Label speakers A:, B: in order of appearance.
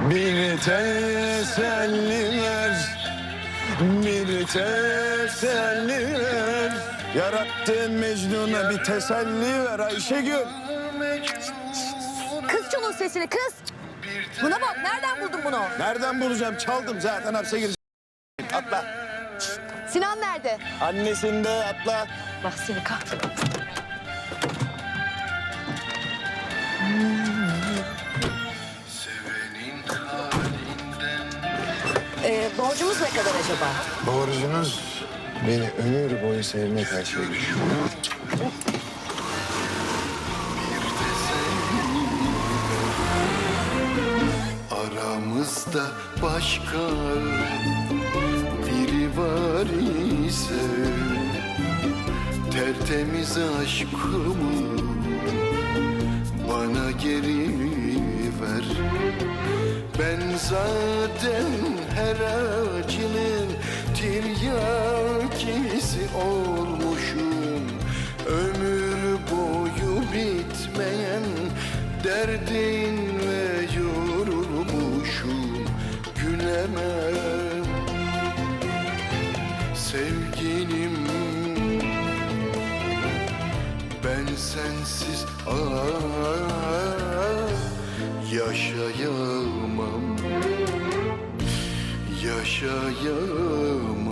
A: Bir teselli ver, bir teselli ver. Yarattığın Mecnun'a bir teselli ver Ayşegül.
B: Kız şunun sesini kız. Buna bak nereden buldun bunu?
A: Nereden bulacağım? Çaldım zaten hapse gireceğim. Atla.
B: Sinan nerede?
A: Annesinde atla.
B: Bak seni kalk. Ee, borcumuz ne kadar acaba?
A: Borcunuz beni ömür boyu sevmek Ayşegül.
C: Aramızda başka biri var ise Tertemiz aşkımı bana geri ver Ben zaten her acının tiryakisi olmuşum. Ömür boyu bitmeyen derdin ve yorulmuşum. Gülemem sevgilim. Ben sensiz ah, yaşayamam yaşayamam.